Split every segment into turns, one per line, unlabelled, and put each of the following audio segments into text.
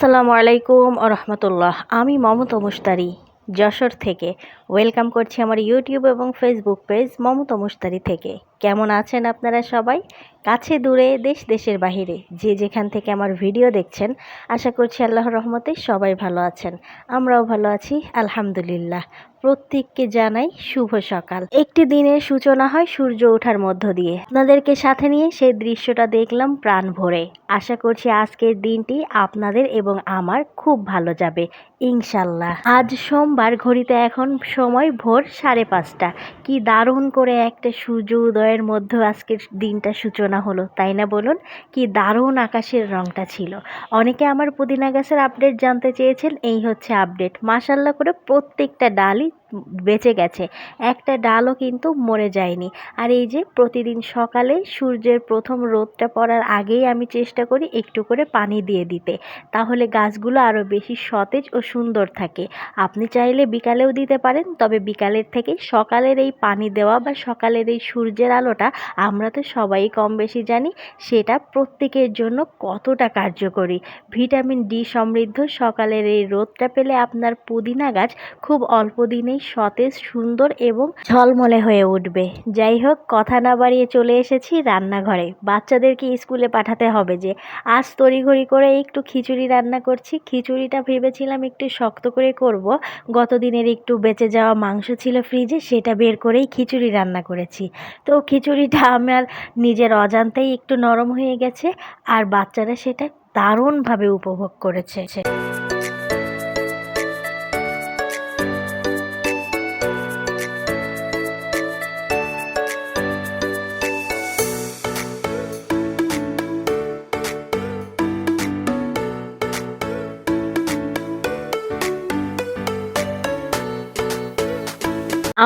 আসসালামু আলাইকুম রহমতুল্লাহ। আমি মমতা মুস্তারি যশোর থেকে। ওয়েলকাম করছি আমার ইউটিউব এবং ফেসবুক পেজ মমতা মুস্তারি থেকে। কেমন আছেন আপনারা সবাই? কাছে দূরে, দেশ দেশের বাহিরে, যে যেখান থেকে আমার ভিডিও দেখছেন, আশা করছি আল্লাহর রহমতে সবাই ভালো আছেন। আমরাও ভালো আছি, আলহামদুলিল্লাহ। প্রত্যেককে জানাই শুভ সকাল। একটি দিনের সূচনা হয় সূর্য ওঠার মধ্য দিয়ে। আপনাদেরকে সাথে নিয়ে সেই দৃশ্যটা দেখলাম প্রাণ ভরে। আশা করছি আজকের দিনটি আপনাদের এবং আমার খুব ভালো যাবে ইনশাল্লাহ আজ সোমবার, ঘড়িতে এখন সময় ভোর সাড়ে পাঁচটা। কি দারুণ করে একটা সূর্য উদয়ের মধ্যে আজকের দিনটা সূচনা হলো, তাই না বলুন? কি দারুণ আকাশের রংটা ছিল। অনেকে আমার পুদিনা গাছের আপডেট জানতে চেয়েছেন, এই হচ্ছে আপডেট। মাসাল্লাহ করে প্রত্যেকটা ডালই বেঁচে গেছে। একটা ডালও কিন্তু মরে যায়নি। আর এই যে প্রতিদিন সকালে সূর্যের প্রথম রোদটা পড়ার আগেই আমি চেষ্টা করি একটু করে পানি দিয়ে দিতে। তাহলে গাছগুলো আরও বেশি সতেজ ও সুন্দর থাকে। আপনি চাইলে বিকালেও দিতে পারেন, তবে বিকালের থেকে সকালের এই পানি দেওয়া বা সকালের এই সূর্যের আলোটা আমরা তো সবাই কম বেশি জানি সেটা প্রত্যেকের জন্য কতটা কার্যকরী। ভিটামিন ডি সমৃদ্ধ, সকালের এই রোদটা পেলে আপনার পুদিনা গাছ খুব অল্প দিনেই সতেজ, সুন্দর এবং ঝলমলে হয়ে উঠবে। যাই হোক, কথা না বাড়িয়ে চলে এসেছি রান্নাঘরে। বাচ্চাদেরকে স্কুলে পাঠাতে হবে যে, আজ তড়িঘড়ি করে একটু খিচুড়ি রান্না করছি। খিচুড়িটা ভেবেছিলাম একটু শক্ত করে করব। গত দিনের একটু বেঁচে যাওয়া মাংস ছিল ফ্রিজে, সেটা বের করেই খিচুড়ি রান্না করেছি। তো খিচুড়িটা আমার নিজের অজান্তেই একটু নরম হয়ে গেছে আর বাচ্চারা সেটা দারুণভাবে উপভোগ করেছে।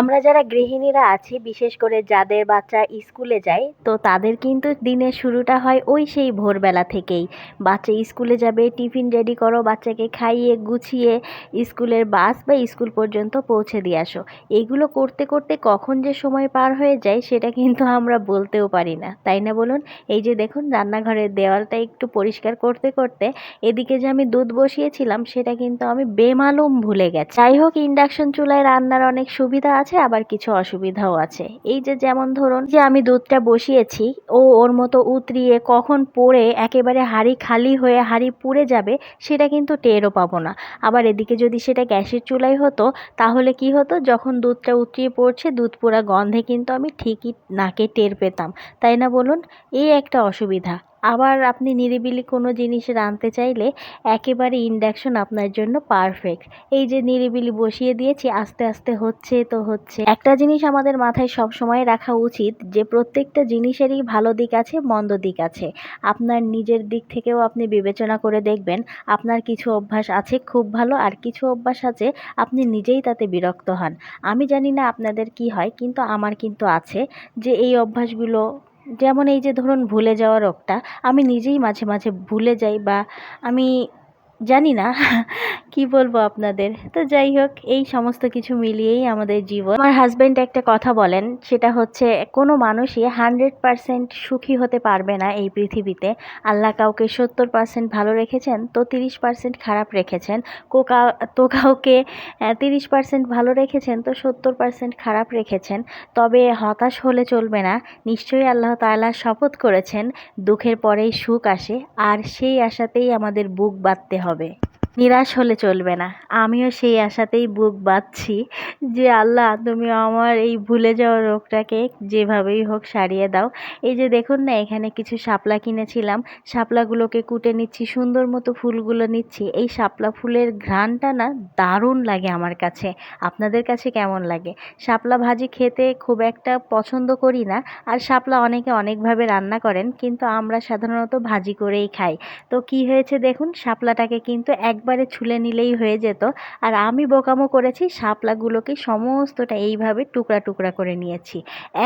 আমরা যারা গৃহিণীরা আছি, বিশেষ করে যাদের বাচ্চা স্কুলে যায়, তো তাদের কিন্তু দিনের শুরুটা হয় ওই সেই ভোরবেলা থেকেই। বাচ্চা স্কুলে যাবে, টিফিন রেডি করো, বাচ্চাকে খাইয়ে, গুছিয়ে স্কুলের বাস বা স্কুল পর্যন্ত পৌঁছে দিয়ে আসো। এগুলো করতে করতে কখন যে সময় পার হয়ে যায়, সেটা কিন্তু আমরা বলতেও পারি না। তাই না বলুন? এই যে দেখুন, রান্নাঘরের দেওয়ালটা একটু পরিষ্কার করতে করতে এদিকে যে আমি দুধ বসিয়েছিলাম, সেটা কিন্তু আমি বেমালুম ভুলে গেছি। যাই হোক, ইন্ডাকশন চুলায় রান্নার অনেক সুবিধা আছে, আবার কিছু অসুবিধাও আছে। এই যে যেমন ধরুন যে আমি দুধটা বসিয়েছি, ও ওর মতো উতরিয়ে কখন পড়ে, একেবারে হাঁড়ি খালি হয়ে হাঁড়ি পুড়ে যাবে, সেটা কিন্তু টেরও পাবো না। আবার এদিকে যদি সেটা গ্যাসের চুলাই হতো, তাহলে কি হতো? যখন দুধটা উতরিয়ে পড়ছে, দুধ পোড়া গন্ধে কিন্তু আমি ঠিকই নাকে টের পেতাম। তাই না বলুন? এই একটা অসুবিধা। আবার আপনি নিরিবিলি কোনো জিনিস রাঁধতে চাইলে একেবারে ইন্ডাকশন আপনার জন্য পারফেক্ট। এই যে নিরিবিলি বসিয়ে দিয়েছি, আস্তে আস্তে হচ্ছে তো হচ্ছে। একটা জিনিস আমাদের মাথায় সব সময় রাখা উচিত যে প্রত্যেকটা জিনিসেরই ভালো দিক আছে, মন্দ দিক আছে। আপনার নিজের দিক থেকেও আপনি বিবেচনা করে দেখবেন, আপনার কিছু অভ্যাস আছে খুব ভালো আর কিছু অভ্যাস আছে আপনি নিজেই তাতে বিরক্ত হন। আমি জানি না আপনাদের কি হয়, কিন্তু আমার কিন্তু আছে যে এই অভ্যাসগুলো যেমন এই যে ধরুন ভুলে যাওয়া রোগটা, আমি নিজেই মাঝে মাঝে ভুলে যাই বা আমি জানি না, কি বলব আপনাদের। তো যাই হোক, এই সমস্ত কিছু মিলিয়েই আমাদের জীবন। আমার হাজব্যান্ড একটা কথা বলেন, সেটা হচ্ছে, কোনো মানুষই হান্ড্রেড পারসেন্ট সুখী হতে পারবে না এই পৃথিবীতে। আল্লাহ কাউকে সত্তর পার্সেন্ট ভালো রেখেছেন, তো তিরিশ পার্সেন্ট খারাপ রেখেছেন। কোকা, তো কাউকে তিরিশ পার্সেন্ট ভালো রেখেছেন, তো সত্তর পার্সেন্ট খারাপ রেখেছেন। তবে হতাশ হলে চলবে না। নিশ্চয়ই আল্লাহ তাআলা শপথ করেছেন, দুঃখের পরেই সুখ আসে, আর সেই আশাতেই আমাদের বুক বাঁধতে হবে। নিরাশ হলে চলবে না। আমিও সেই আশাতেই বুক বাঁধছি যে, আল্লাহ, তুমি আমার এই ভুলে যাওয়া রোগটাকে যেভাবেই হোক সারিয়ে দাও। এই যে দেখুন না, এখানে কিছু শাপলা কিনেছিলাম। শাপলাগুলোকে কুটে নিচ্ছি, সুন্দর মতো ফুলগুলো নিচ্ছি। এই শাপলা ফুলের ঘ্রাণটা না দারুণ লাগে আমার কাছে। আপনাদের কাছে কেমন লাগে? শাপলা ভাজি খেতে খুব একটা পছন্দ করি না। আর শাপলা অনেকে অনেকভাবে রান্না করেন, কিন্তু আমরা সাধারণত ভাজি করেই খাই। তো কি হয়েছে দেখুন, শাপলাটাকে কিন্তু এক একবারে ছুলে নিলেই হয়ে যেত। আর আমি বোকামো করেছি, শাপলাগুলোকে সমস্তটা এইভাবে টুকরা টুকরা করে নিয়েছি।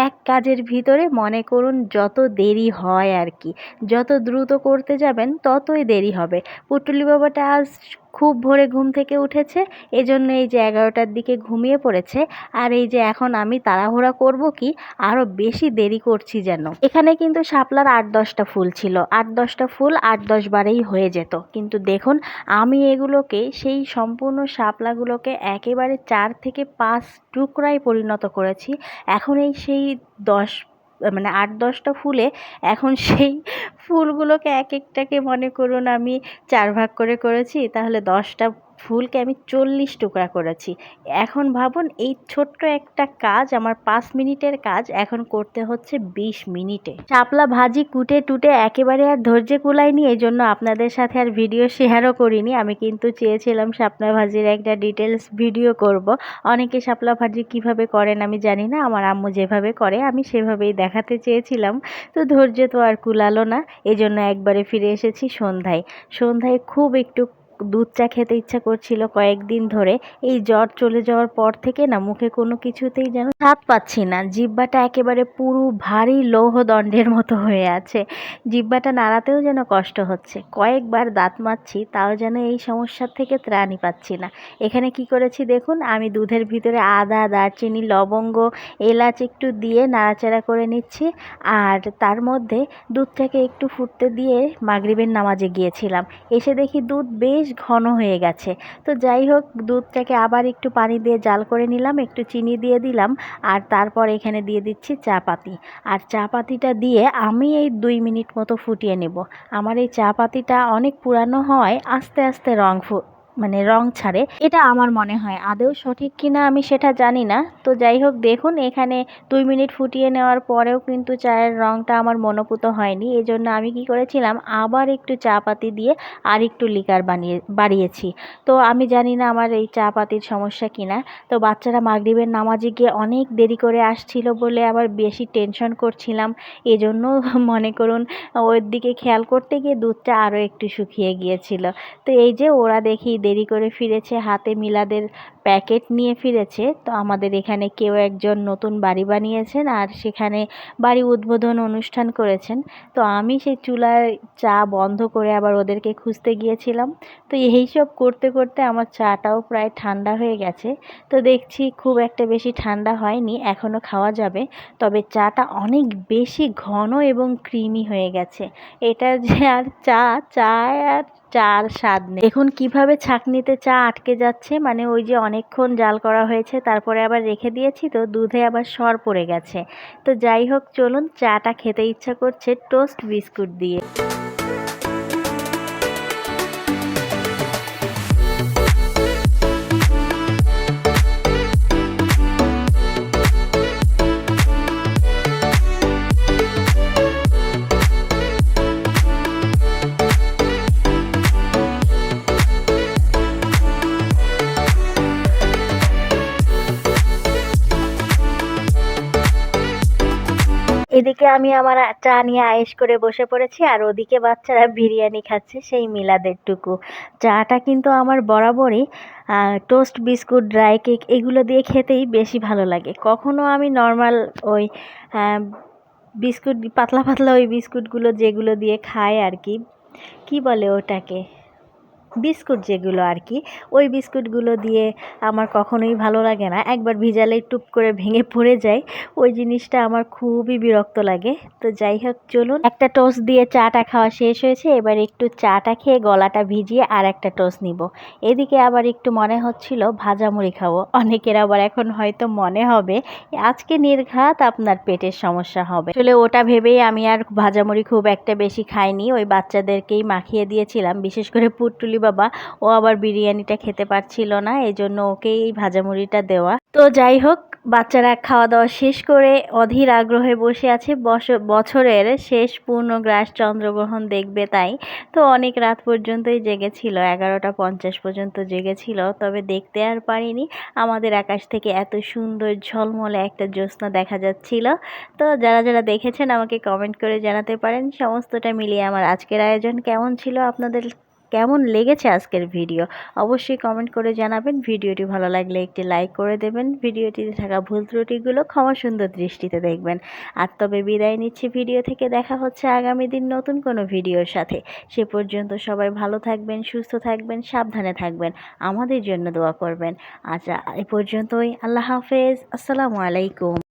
এক কাজের ভিতরে মনে করুন যত দেরি হয় আর কি, যত দ্রুত করতে যাবেন ততই দেরি হবে। পুটুলি বাবাটা আজ খুব ভোরে ঘুম থেকে উঠেছে, এজন্য এই যে এগারোটার দিকে ঘুমিয়ে পড়েছে। আর এই যে এখন আমি তাড়াহুড়া করব কি আরও বেশি দেরি করছি যেন। এখানে কিন্তু শাপলার আট দশটা ফুল ছিল। আট দশটা ফুল আট দশ বারেই হয়ে যেত। কিন্তু দেখুন, আমি এগুলোকে, সেই সম্পূর্ণ শাপলাগুলোকে একেবারে চার থেকে পাঁচ টুকরায় পরিণত করেছি। এখন এই সেই দশ মানে আট দশটা ফুলে এখন সেই ফুলগুলোকে এক একটাকে মনে করুন আমি চার ভাগ করে করেছি তাহলে দশটা ফুলকে আমি চল্লিশ টুকরা করেছি। এখন ভাবুন, এই ছোট্ট একটা কাজ, আমার পাঁচ মিনিটের কাজ এখন করতে হচ্ছে বিশ মিনিটে। শাপলা ভাজি কুটে টুটে একেবারে আর ধৈর্য কুলায়নি এই জন্য আপনাদের সাথে আর ভিডিও শেয়ারও করিনি। আমি কিন্তু চেয়েছিলাম শাপলা ভাজির একটা ডিটেলস ভিডিও করব। অনেকে শাপলা ভাজি কীভাবে করেন আমি জানি না, আমার আম্মু যেভাবে করে, আমি সেভাবেই দেখাতে চেয়েছিলাম। তো ধৈর্য তো আর কুলালো না এই জন্য একবারে ফিরে এসেছি সন্ধ্যায়। সন্ধ্যায় খুব একটু দুধ চা খেতে ইচ্ছা করছিল কয়েকদিন ধরে। এই জ্বর চলে যাওয়ার পর থেকে না মুখে কোনো কিছুতেই যেন স্বাদ পাচ্ছি না। জিব্বাটা একেবারে পুরো ভারী লৌহদণ্ডের মতো হয়ে আছে। জিব্বাটা নাড়াতেও যেন কষ্ট হচ্ছে। কয়েকবার দাঁত মারছি তাও যেন এই সমস্যার থেকে ত্রাণই পাচ্ছি না। এখানে কি করেছি দেখুন, আমি দুধের ভিতরে আদা, দারচিনি, লবঙ্গ, এলাচ একটু দিয়ে নাড়াচাড়া করে নিচ্ছি। আর তার মধ্যে দুধটাকে একটু ফুটতে দিয়ে মাগরিবের নামাজে গিয়েছিলাম। এসে দেখি দুধ বেশ ঘন হয়ে গেছে। তো যাই হোক, দুধটাকে আবার একটু পানি দিয়ে জাল করে নিলাম, একটু চিনি দিয়ে দিলাম, আর তারপর এখানে দিয়ে দিচ্ছি চা পাতি আর চা পাতিটা দিয়ে আমি এই দুই মিনিট মতো ফুটিয়ে নেব। আমার এই চা পাতিটা অনেক পুরানো হয়, আস্তে আস্তে রং ফু মানে রং ছাড়ে। এটা আমার মনে হয়। আদৌ সঠিক কিনা আমি সেটা জানি না। তো যাই হোক, দেখুন, এখানে দুই মিনিট ফুটিয়ে নেওয়ার পরেও কিন্তু চায়ের রংটা আমার মনোপুত হয়নি। এই জন্য আমি কি করেছিলাম, আবার একটু চা পাতি দিয়ে আর একটু লিকার বানিয়ে, বাড়িয়েছি। তো আমি জানি না আমার এই চা পাতির সমস্যা কিনা। তো বাচ্চারা মাগরিবের নামাজে গিয়ে অনেক দেরি করে আসছিল বলে আবার বেশি টেনশন করছিলাম। এজন্য মনে করুন, ওর দিকে খেয়াল করতে গিয়ে দুধটা আরও একটু শুকিয়ে গিয়েছিল। তো এই যে ওরা দেখি দেরি করে ফিরেছে। হাতে মিলাদের প্যাকেট নিয়ে ফিরেছে। তো আমাদের এখানে কেউ একজন নতুন বাড়ি বানিয়েছেন আর সেখানে বাড়ি উদ্বোধন অনুষ্ঠান করেছেন। তো আমি সেই চুলার চা বন্ধ করে আবার ওদেরকে খুঁজতে গিয়েছিলাম। তো এই সব করতে করতে আমার চাটাও প্রায় ঠান্ডা হয়ে গেছে। তো দেখছি খুব একটা বেশি ঠান্ডা হয়নি, এখনও খাওয়া যাবে। তবে চাটা অনেক বেশি ঘন এবং ক্রিমি হয়ে গেছে। এটা যে আর চা চা আর চার স্বাদ নেই। দেখুন কীভাবে ছাঁকনিতে চা আটকে যাচ্ছে। মানে ওই যে অনেকক্ষণ জাল করা হয়েছে, তারপরে আবার রেখে দিয়েছি তো দুধে আবার সর পড়ে গেছে। তো যাই হোক, চলুন চাটা খেতে ইচ্ছা করছে, টোস্ট বিস্কুট দিয়ে। এদিকে আমি আমার চা নিয়ে আয়েশ করে বসে পড়েছি, আর ওদিকে বাচ্চারা বিরিয়ানি খাচ্ছে সেই মিলাদের টুকু চাটা কিন্তু আমার বরাবরই টোস্ট, বিস্কুট, ড্রাই কেক এগুলো দিয়ে খেতেই বেশি ভালো লাগে। কখনো আমি নর্মাল ওই বিস্কুট, পাতলা পাতলা ওই বিস্কুটগুলো যেগুলো দিয়ে খায় আর কি। কি বলে ওটাকে? বিস্কুট যেগুলো আর কি, ওই বিস্কুটগুলো দিয়ে আমার কখনোই ভালো লাগে না। একবার ভিজালে টুপ করে ভেঙে পড়ে যায়, ওই জিনিসটা আমার খুবই বিরক্ত লাগে। তো যাই হোক, চলুন। একটা টোস দিয়ে চাটা খাওয়া শেষ হয়েছে, এবার একটু চাটা খেয়ে গলাটা ভিজিয়ে আর একটা টোস নিব। এদিকে আবার একটু মনে হচ্ছিল, ভাজা মুড়ি খাব। অনেকের আবার এখন হয়তো মনে হবে, আজকে নির্ঘাত আপনার পেটের সমস্যা হবে। আসলে ওটা ভেবেই আমি আর ভাজামুড়ি খুব একটা বেশি খাইনি, ওই বাচ্চাদেরকেই মাখিয়ে দিয়েছিলাম, বিশেষ করে পুটুলি বাবা, ও আবার বিরিয়ানিটা খেতে পারছিল না এই জন্য ওকেই এই ভাজামুড়িটা দেওয়া। তো যাই হোক, বাচ্চারা খাওয়া দাওয়া শেষ করে অধীর আগ্রহে বসে আছে। বছরের শেষ পূর্ণগ্রাস চন্দ্রগ্রহণ দেখবে তাই। তো অনেক রাত পর্যন্তই জেগেছিল, এগারোটা পঞ্চাশ পর্যন্ত জেগেছিল, তবে দেখতে আর পারিনি। আমাদের আকাশ থেকে এত সুন্দর ঝলমলে একটা জ্যোৎস্না দেখা যাচ্ছিল। তো যারা যারা দেখেছেন, আমাকে কমেন্ট করে জানাতে পারেন। সমস্তটা মিলিয়ে আমার আজকের আয়োজন কেমন ছিল আপনাদের কেমন লেগেছে আজকের ভিডিও? অবশ্যই কমেন্ট করে জানাবেন। ভিডিওটি ভালো লাগলে একটি লাইক করে দেবেন। ভিডিওটিতে থাকা ভুল ত্রুটিগুলো ক্ষমা সুন্দর দৃষ্টিতে দেখবেন। আর তবে বিদায় নিচ্ছি ভিডিও থেকে। দেখা হচ্ছে আগামী দিন নতুন কোনো ভিডিওর সাথে। সে পর্যন্ত সবাই ভালো থাকবেন, সুস্থ থাকবেন, সাবধানে থাকবেন। আমাদের জন্য দোয়া করবেন। আচ্ছা এ পর্যন্তই। আল্লাহ হাফেজ। আসসালামু আলাইকুম।